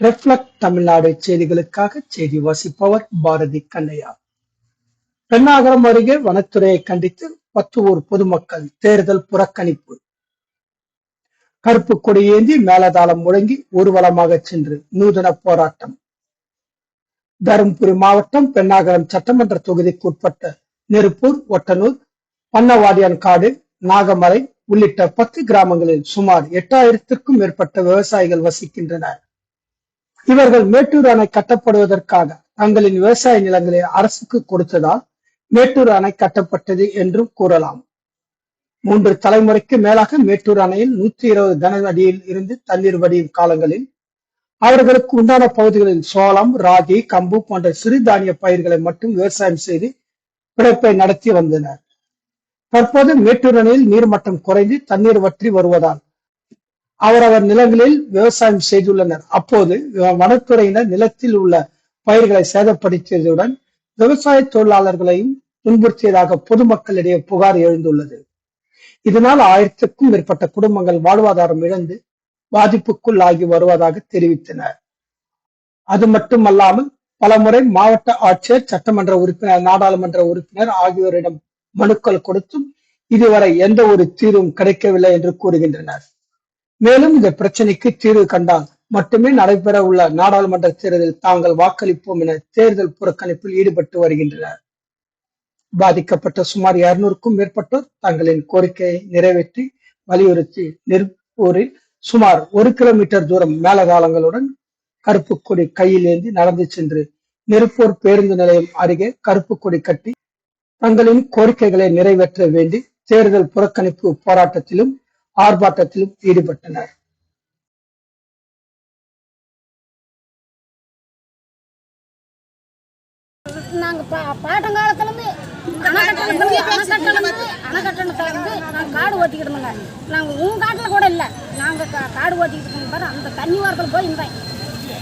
Reflect Tamil Nadu செய்திகளுக்காக செய்தி வாசிப்பவர் பாரதி கண்ணையா. பெண்ணாகரம் அருகே வனத்துறையை கண்டித்து பத்துவூர் பொதுமக்கள் தேர்தல் புறக்கணிப்பு. கருப்பு கொடியேந்தி மேலதாளம் முழங்கி ஊர்வலமாக சென்று நூதன போராட்டம். தருமபுரி மாவட்டம் பெண்ணாகரம் சட்டமன்ற தொகுதிக்கு உட்பட்ட நெருப்பூர் ஒட்டனூர் பன்னவாடியான்காடு நாகமலை உள்ளிட்ட பத்து கிராமங்களில் சுமார் எட்டாயிரத்திற்கும் மேற்பட்ட விவசாயிகள் வசிக்கின்றனர். இவர்கள் மேட்டூர் அணை கட்டப்படுவதற்காக தங்களின் விவசாய நிலங்களை அரசுக்கு கொடுத்ததால் மேட்டூர் அணை கட்டப்பட்டது என்றும் கூறலாம். மூன்று தலைமுறைக்கு மேலாக மேட்டூர் அணையில் நூற்றி இருபது கன அடியில் இருந்து தண்ணீர் வடியும் காலங்களில் அவர்களுக்கு உண்டான பகுதிகளில் சோளம் ராகி கம்பு போன்ற சிறுதானிய பயிர்களை மட்டும் விவசாயம் செய்து பிழைப்பை நடத்தி வந்தனர். தற்போது மேட்டூர் அணையில் நீர்மட்டம் குறைந்து தண்ணீர் வற்றி வருவதால் அவரவர் நிலங்களில் விவசாயம் செய்துள்ளனர். அப்போது வனத்துறையினர் நிலத்தில் உள்ள பயிர்களை சேதப்படுத்தியதுடன் விவசாய தொழிலாளர்களையும் துன்புறுத்தியதாக பொதுமக்களிடையே புகார் எழுந்துள்ளது. இதனால் ஆயிரத்துக்கும் மேற்பட்ட குடும்பங்கள் வாழ்வாதாரம் இழந்து பாதிப்புக்குள்ளாகி வருவதாக தெரிவித்தனர். அது மட்டுமல்லாமல் பலமுறை மாவட்ட ஆட்சியர் சட்டமன்ற உறுப்பினர் நாடாளுமன்ற உறுப்பினர் ஆகியோரிடம் மனுக்கள் கொடுத்தும் இதுவரை எந்த ஒரு தீர்வும் கிடைக்கவில்லை என்று கூறுகின்றனர். மேலும் இந்த பிரச்சனைக்கு தீர்வு கண்டால் மட்டுமே நடைபெற உள்ள நாடாளுமன்ற தேர்தலில் தாங்கள் வாக்களிப்போம் என தேர்தல் புறக்கணிப்பில் ஈடுபட்டு வருகின்றனர். பாதிக்கப்பட்ட சுமார் இருநூறுக்கும் மேற்பட்டோர் தங்களின் கோரிக்கையை நிறைவேற்றி வலியுறுத்தி நிற்பூரில் சுமார் ஒரு கிலோமீட்டர் தூரம் மேலதாளங்களுடன் கருப்பு கொடி கையில் ஏந்தி நடந்து சென்று நெருப்பூர் பேருந்து நிலையம் அருகே கருப்பு கொடி கட்டி தங்களின் கோரிக்கைகளை நிறைவேற்ற வேண்டி தேர்தல் புறக்கணிப்பு போராட்டத்திலும் ஆர்ப்பாட்டத்திலும் ஈடுபட்டனர். நாங்க பா- பாட்டங்காலத்துலேருந்து அணைக்கட்டிலிருந்து அணைக்கட்டிலிருந்து அணைக்கட்டணத்துலேருந்து நாங்கள் காடு ஓட்டிக்கிட்டோமுங்க நாங்கள் உன் காட்டில் கூட இல்லை. நாங்கள் கா காடு ஓட்டிக்கிட்டு இருக்கோம் பாரு. அந்த தண்ணி வாரத்தில் போய் இருந்தேன்.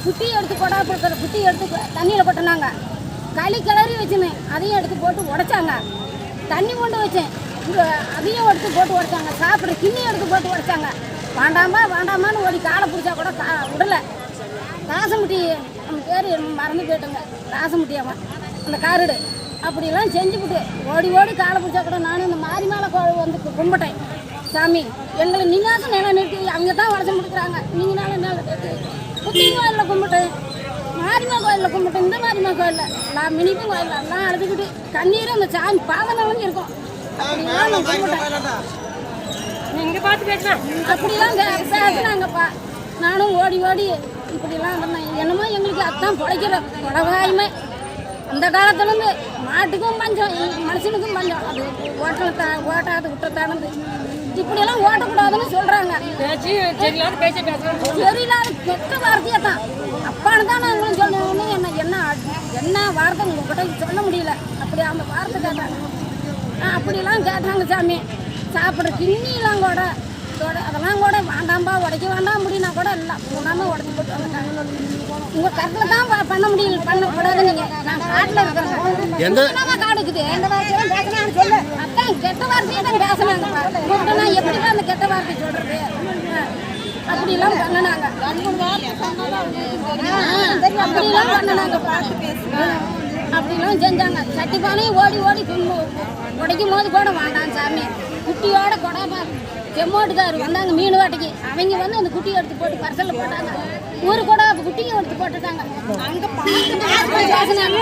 குட்டி எடுத்து கொடா கொடுக்குற குட்டி எடுத்து தண்ணியில் கொட்டினாங்க. களி கிளறி வச்சுனேன் அதையும் எடுத்து போட்டு உடைச்சாங்க. தண்ணி கொண்டு வச்சேன். அதையும் எடுத்து போட்டு உடைச்சாங்க சாப்பிட்ற கிண்ணியும் எடுத்து போட்டு உடைச்சாங்க. வேண்டாமா வேண்டாமான்னு ஓடி காலை பிடிச்சா கூட கா விடலை. ராசமுட்டி நம்ம பேர் மறந்து போயிட்டோங்க. ராசமுட்டி அவன் அந்த காரடு. அப்படிலாம் செஞ்சுவிட்டு ஓடி ஓடி காலை பிடிச்சா கூட நானும் இந்த மாரி மேலே வந்து கும்பிட்டேன். சாமி எங்களை நீங்காச்சும் நிலை நிறுத்தி அவங்க தான் வளசம் கொடுக்குறாங்க நீங்களால நிலை நிறுத்தி புத்தி கோயிலில் கும்பிட்டேன். மாரிமா கோயிலில் கும்பிட்டேன். இந்த மாரிமா கோயிலில். நான் மினிக்கும் கோயிலில் எல்லாம் அழுதுக்கிட்டு கண்ணீரும் அந்த சாமி பாதம் இருக்கும். அப்படிலாம் நான் கும்பிட்டேன் பார்த்து பேசலாம் அப்படிலாம் பேசுனாங்கப்பா நானும் ஓடி ஓடி இப்படிலாம் இருந்தேன் என்னமோ எங்களுக்கு அதான் பிழைக்கிற உலகாயுமே அந்த காலத்துலேருந்து மாட்டுக்கும் பஞ்சம் மனுஷனுக்கும் பஞ்சம் அது ஓட்டல தா ஓட்டாது விட்டத்தானது இப்படியெல்லாம் ஓட்டக்கூடாதுன்னு சொல்கிறாங்க பேச்சு சரியில்லாத கெட்ட வார்த்தையை தான் அப்பான்னு தான் நாங்களும் சொன்னோன்னு என்ன என்ன என்ன வார்த்தை உங்ககிட்ட சொல்ல முடியல அப்படி அந்த வார்த்தை கேட்டேன் அப்படிலாம் கேட்டாங்க சாமி. சாப்பிட்ற கிண்ணிலாம் கூட அதெல்லாம் கூட வேண்டாம்பா உடைக்க வேண்டாம் முடியும்னா கூட இல்லை மூணாம உடச்சி போட்டு வந்துட்டாங்க. உங்கள் கட்டில் தான் பண்ண முடியல பண்ணக்கூடாது நீங்கள் நான் காட்டில் இருக்கிறேன். எந்த காடு இருக்குது எந்த வார்த்தையெல்லாம் பேசினான்னு சொல்லு. அதான் கெட்ட வார்த்தையை தான் உங்கள்கிட்ட நான் எப்படிப்பா அந்த கெட்ட வார்த்தை சொல்கிறது அப்படிலாம் பண்ணினாங்க. அப்படிலாம் பண்ணினாங்க. அப்படிலாம் செஞ்சாங்க. சட்டி பானையும் ஓடி ஓடி கும்பு உடைக்கும் போது கூட வேண்டாம் சாமி. குட்டியோட கொடாம செம்மோட்டுக்காரு வந்தாங்க மீன் வாட்டிக்கு. அவங்க வந்து அந்த குட்டியை எடுத்து போட்டு பரிசலில் போட்டாங்க. ஒரு கூட குட்டியும் எடுத்து போட்டுட்டாங்க. அங்கே பார்த்து